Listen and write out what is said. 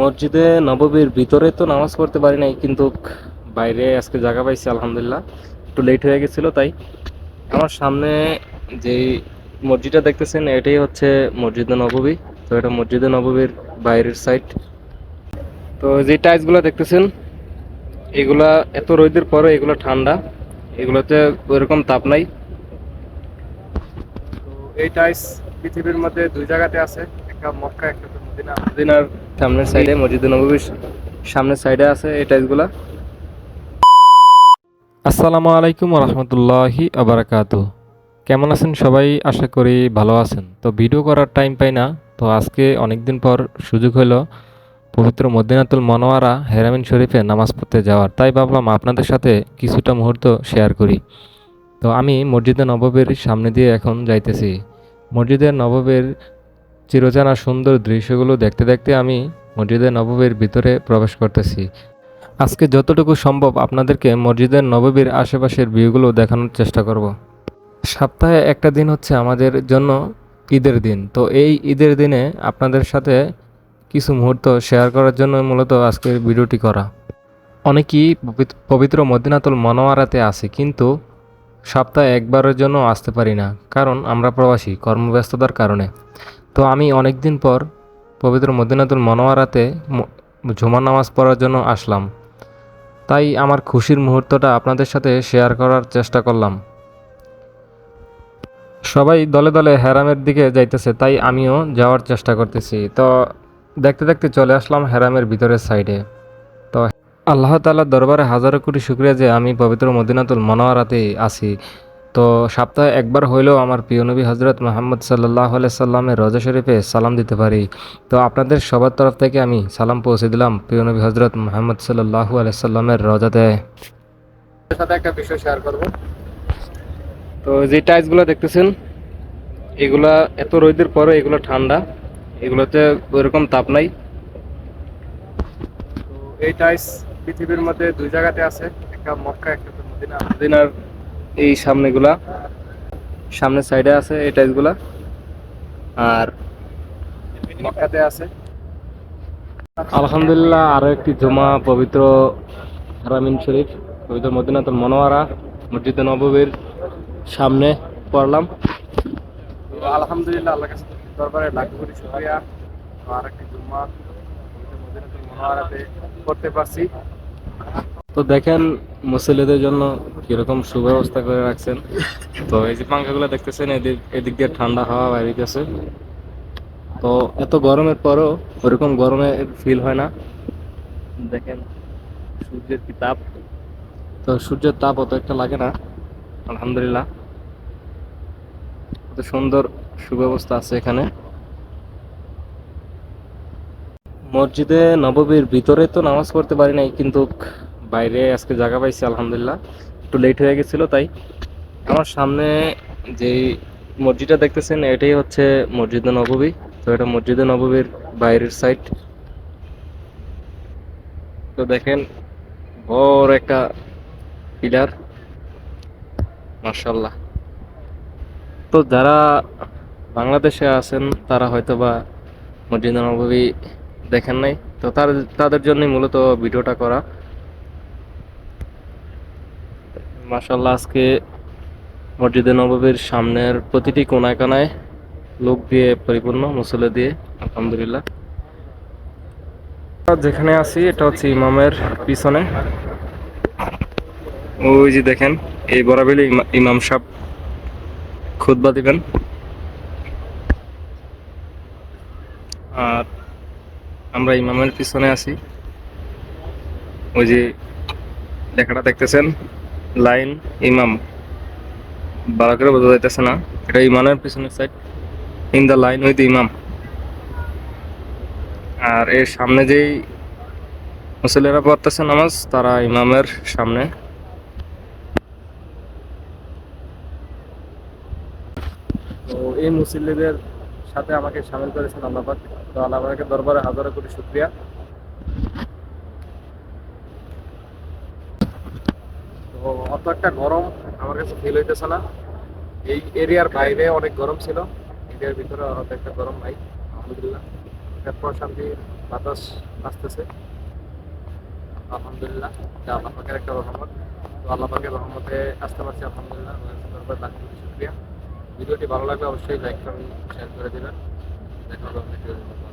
মসজিদে নববীর ভিতরে তো নামাজ পড়তে পারি নাই, কিন্তু বাইরে আজকে জায়গা পাইছি, আলহামদুলিল্লাহ। একটু লেট হয়ে গেছিল, তাই। আমার সামনে যে মসজিদটা দেখতেছেন, এটাই হচ্ছে মসজিদে নববী। তো এটা মসজিদে নববীর বাইরের সাইড তো যে টাইলসগুলো দেখতেছেন, এগুলা এত রোদের পরে এগুলো ঠান্ডা, এগুলোতে ওইরকম তাপ নাই। তো এই টাইলস পৃথিবীর মধ্যে দুই জায়গাতে আছে, একটা মক্কা, একটা মদিনা। মদিনার সামনের সাইডে মসজিদে নববীর সামনের সাইডে আছে এই টাইলসগুলা আসসালামু আলাইকুম রহমতুল্লাহি আবরাকাতু কেমন আছেন সবাই? আশা করি ভালো আছেন। তো ভিডিও করার টাইম পাই না। তো আজকে অনেকদিন পর সুযোগ হলো পবিত্র মদিনাতুল মনোয়ারা হেরামিন শরীফে নামাজ পড়তে যাওয়ার। তাই ভাবলাম আপনাদের সাথে কিছুটা মুহূর্ত শেয়ার করি। তো আমি মসজিদে নববীর সামনে দিয়ে এখন যাইতেছি। মসজিদে নববীর চিরচেনা সুন্দর দৃশ্যগুলো দেখতে দেখতে আমি মসজিদে নববীর ভিতরে প্রবেশ করতেছি। আজকে যতটুকু সম্ভব আপনাদেরকে মসজিদের নববীর আশেপাশের ভিউগুলো দেখানোর চেষ্টা করব। সপ্তাহে একটা দিন হচ্ছে আমাদের জন্য ঈদের দিন। তো এই ঈদের দিনে আপনাদের সাথে কিছু মুহূর্ত শেয়ার করার জন্য মূলত আজকের ভিডিওটি করা। অনেকেই পবিত্র মদিনাতুল মনোয়ারাতে আসে কিন্তু সপ্তাহে একবারের জন্য আসতে পারি না, কারণ আমরা প্রবাসী, কর্মব্যস্ততার কারণে। তো আমি অনেক দিন পর পবিত্র মদিনাতুল মনোয়ারাতে ম- জুমার নামাজ পড়ার জন্য আসলাম। তাই আমার খুশির মুহূর্তটা আপনাদের সাথে শেয়ার করার চেষ্টা করলাম। সবাই দলে দলে হেরামের দিকে যাইতেছে, তাই আমিও যাওয়ার চেষ্টা করতেছি। তো দেখতে দেখতে চলে আসলাম হেরামের ভিতরের সাইডে। তো আল্লাহ তাআলার দরবারে হাজারো কোটি শুক্রিয়া যে আমি পবিত্র মদিনাতুল মনোয়ারাতে আছি। তো সপ্তাহে একবার হইলেও আমার প্রিয় নবী হজরত মোহাম্মদ সাল্লাহ সাল্লামের রজা শরীফে সালাম দিতে পারি। তো আপনাদের সবার তরফ থেকে আমি সালাম পৌঁছে দিলাম প্রিয় নবী হজরত মোহাম্মদ সাল্লাহু সাল্লামের রজাতে। সাথে একটা বিষয় শেয়ার করব। তো যে টাইলসগুলো দেখতেছেন এগুলা এত রোদের পরে এগুলো ঠান্ডা এগুলোতে ওইরকম তাপ নাই। তো এই টাইলস পৃথিবীর মধ্যে দুই জায়গাতে আছে একটা মক্কা একটা মদিনা। মদিনার এই সামনেগুলা সামনের সাইডে আছে এই টাইলসগুলা আর মক্কাতে আছে। আলহামদুলিল্লাহ আরও একটি জমা পবিত্র হারামিন শরীফ পবিত্র মদিনাতুল মনোয়ারা মসজিদে নববীর সামনে পড়লাম। আলহামদুলিল্লাহ আল্লাহ কাছে দরবারে লাখ কোটি শুকরিয়া। আর একটি জুম্মা মদিনাতুল মনোয়ারাতে করতে পারছি। তো দেখেন মুসলিদের জন্য কীরকম সুব্যবস্থা করে রাখছেন। তো এই যে পাঙ্খাগুলো দেখতেছেন, এদিক এদিক দিয়ে ঠান্ডা হাওয়া বাইরিতেছে তো এত গরমের পরও ওরকম গরমে ফিল হয় না। দেখেন, সূর্যের কি তাপ। তো সূর্যের তাপ অত একটা লাগে না, আলহামদুলিল্লাহ। কত সুন্দর সুব্যবস্থা আছে এখানে। মসজিদে নববীর ভিতরে তো নামাজ পড়তে পারি নাই, কিন্তু বাইরে আজকে জায়গা পাইছি, আলহামদুলিল্লাহ। একটু লেট হয়ে গেছিল, তাই। আমার সামনে যে মসজিদটা দেখতেছেন, এটাই হচ্ছে মসজিদে নববী। তো এটা মসজিদে নববীর বাইরের সাইড তো দেখেন, বড় একটা পিলার। মার্শাল্লাহ তো যারা বাংলাদেশে আছেন, তারা হয়তো বা মসজিদ নববী দেখেন নাই। তো তার, তাদের জন্যই মূলত ভিডিওটা করা। মার্শাল্লাহ আজকে মসজিদে নববীর সামনের প্রতিটি কোনায় কোনায় লোক দিয়ে পরিপূর্ণ মুসলে দিয়ে, আলহামদুলিল্লাহ। যেখানে আছি, এটা হচ্ছে ইমামের পিছনে। ওই যে দেখেন, এই ইমা- ইমাম সাহেব খুতবা দিবেন। আর আমরা ইমামের পিছনে আছি। ওই যে লেখাটা দেখতেছেন? লাইন, ইমাম। ভালো করে বোঝা যাইতেছে না। এটা ইমামের পিছনের side in the line with ইমাম আর এর সামনে যেই মুসল্লিরা পড়তেছে নামাজ, তারা ইমামের সামনে। তো এই মুসল্লিদের সাথে আমাকে সামিল করেছেন আল্লাহ পাক। তো আল্লাহ দরবারে হাজারো কোটি শুকরিয়া। অত একটা গরম আমার কাছে ফিল হইতেছে না। এই এরিয়ার বাইরে অনেক গরম ছিল। এরিয়ার ভিতরে অত একটা গরম নাই, আলহামদুলিল্লাহ। এরপর শান্তির বাতাস আসতেছে। আলহামদুলিল্লাহ আল্লাহ পাকের একটা রহমত। তো আল্লাহ পাকের রহমতে আসতে পারছি, আলহামদুলিল্লাহ। লাখ ভিডিওটি ভালো লাগলে অবশ্যই লাইক কমেন্ট শেয়ার করে দেবেন। দেখা হবে।